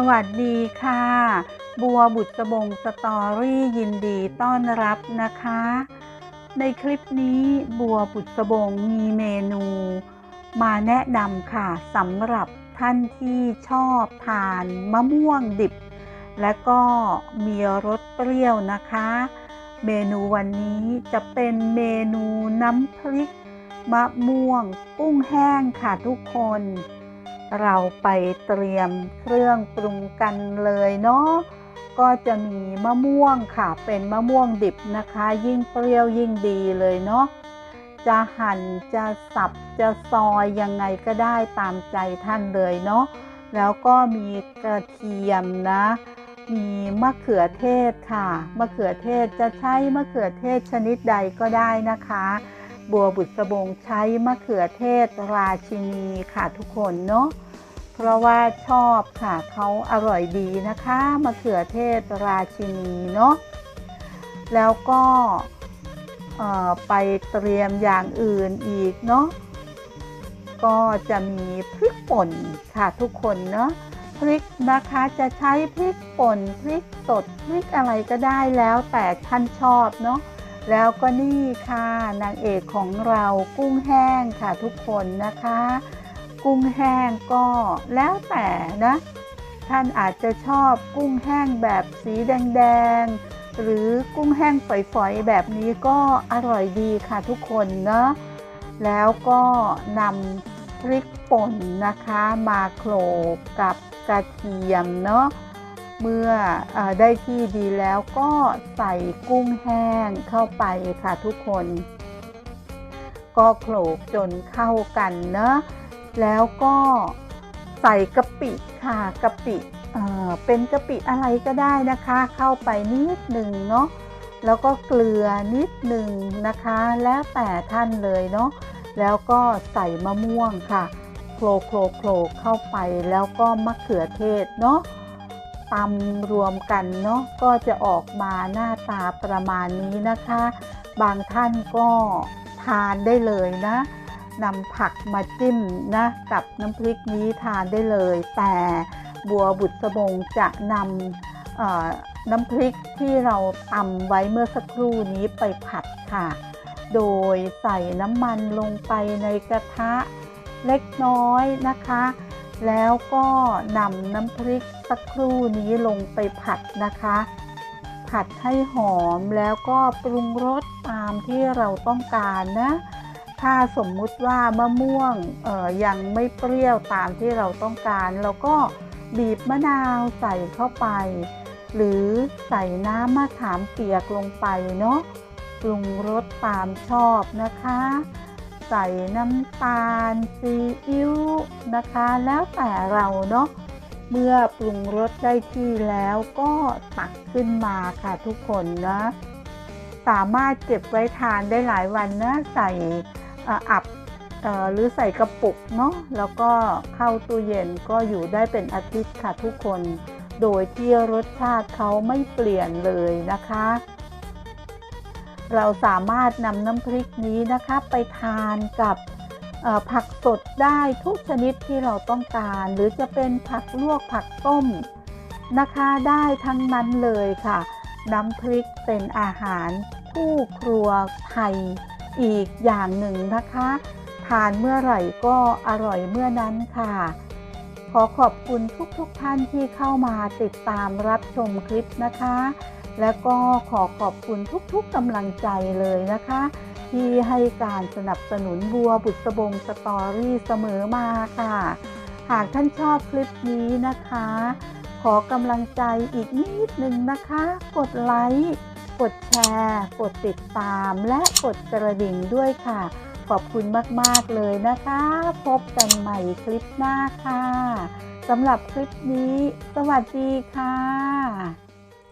สวัสดีค่ะ บัวบุตรบงสตอรี่ยินดีต้อนรับนะคะ ในคลิปนี้บัวบุตรบงมีเมนู มาแนะนำค่ะสำหรับท่านที่ชอบทานมะม่วงดิบ และก็มีรสเปรี้ยวนะคะ เมนูวันนี้จะเป็นเมนูน้ำพริก มะม่วงกุ้งแห้งค่ะทุกคน เราไปเตรียมเครื่องปรุงกันเลยเนาะก็จะมีมะม่วงค่ะ เป็นมะม่วงดิบนะคะ ยิ่งเปรี้ยวยิ่งดีเลยเนาะจะหั่นจะสับจะซอยยังไงก็ได้ตามใจท่านเลยเนาะแล้วก็มีกระเทียมนะ มีมะเขือเทศค่ะ มะเขือเทศจะใช้มะเขือเทศชนิดใดก็ได้นะคะ บัวบุษบงใช้มะเขือเทศราชินีค่ะทุกคนเนาะเพราะว่าชอบค่ะเขาอร่อยดีนะคะมะเขือเทศราชินีเนาะแล้วก็ไปเตรียมอย่างอื่นอีกเนาะก็จะมีพริกป่นค่ะทุกคนเนาะพริกนะคะจะใช้พริกป่นพริกสดพริกอะไรก็ได้แล้วแต่ท่านชอบเนาะ แล้วก็นี่ค่ะนางเอกของเรากุ้งแห้งค่ะทุกคนนะคะ กุ้งแห้งก็แล้วแต่นะ ท่านอาจจะชอบกุ้งแห้งแบบสีแดงๆ หรือกุ้งแห้งฝอยๆ แบบนี้ก็อร่อยดีค่ะทุกคนเนาะแล้วก็นำพริกป่นนะคะมาโขลกกับกระเทียมเนาะ เมื่ออได้ที่ดีแล้วก็ใส่กุ้งแห้งเข้าไปค่ะทุกคน ก็โขลกจนเข้ากันเนาะแล้วก็ใส่กะปิค่ะกะปิเออเป็นกะปิอะไรก็ได้นะคะ เข้าไปนิดหนึ่งเนาะแล้วก็เกลือนิดหนึ่งนะคะ แล้วแต่ท่านเลยเนาะแล้วก็ใส่มะม่วงค่ะโขลกโขลกโขลกเข้าไปแล้วก็มะเขือเทศเนาะ ตำรวมกันเนาะก็จะออกมาหน้าตาประมาณนี้นะคะ บางท่านก็ทานได้เลยนะนำผักมาจิ้มนะกับน้ำพริกนี้ทานได้เลย แต่บัวบุตรบงจะนำน้ำพริกที่เราตำไว้เมื่อสักครู่นี้ไปผัดค่ะ โดยใส่น้ำมันลงไปในกระทะเล็กน้อยนะคะ แล้วก็นำน้ำพริกสักครู่นี้ลงไปผัดนะคะ ผัดให้หอมแล้วก็ปรุงรสตามที่เราต้องการนะ ถ้าสมมุติว่ามะม่วงยังไม่เปรี้ยวตามที่เราต้องการ เราก็บีบมะนาวใส่เข้าไป หรือใส่น้ำมะขามเปียกลงไปเนาะปรุงรสตามชอบนะคะ ใส่น้ำตาลซีอิ๊วนะคะ แล้วแต่เราเนาะเมื่อปรุงรสได้ที่แล้วก็ตักขึ้นมาค่ะทุกคนนะสามารถเก็บไว้ทานได้หลายวันนะใส่อับหรือใส่กระปุกเนาะแล้วก็เข้าตู้เย็นก็อยู่ได้เป็นอาทิตย์ค่ะทุกคน โดยที่รสชาติเขาไม่เปลี่ยนเลยนะคะ เราสามารถนำน้ำพริกนี้นะคะไปทานกับผักสดได้ทุกชนิดที่เราต้องการ หรือจะเป็นผักลวกผักต้มนะคะได้ทั้งนั้นเลยค่ะ น้ำพริกเป็นอาหารคู่ครัวไทยอีกอย่างหนึ่งนะคะ ทานเมื่อไหร่ก็อร่อยเมื่อนั้นค่ะ อขอบคุณทุกๆทท่านที่เข้ามาติดตามรับชมคลิปนะคะ และก็ขอขอบคุณทุกๆกำลังใจเลยนะคะ ที่ให้การสนับสนุนบัวบุษบงสตอรี่เสมอมาค่ะ หากท่านชอบคลิปนี้นะคะ ขอกำลังใจอีกนิดนึงนะคะ กดไลค์กดแชร์ กดติดตาม และกดกระดิ่งด้วยค่ะ ขอบคุณมาก ๆ เลยนะคะ พบกันใหม่คลิปหน้าค่ะสำหรับคลิปนี้ สวัสดีค่ะ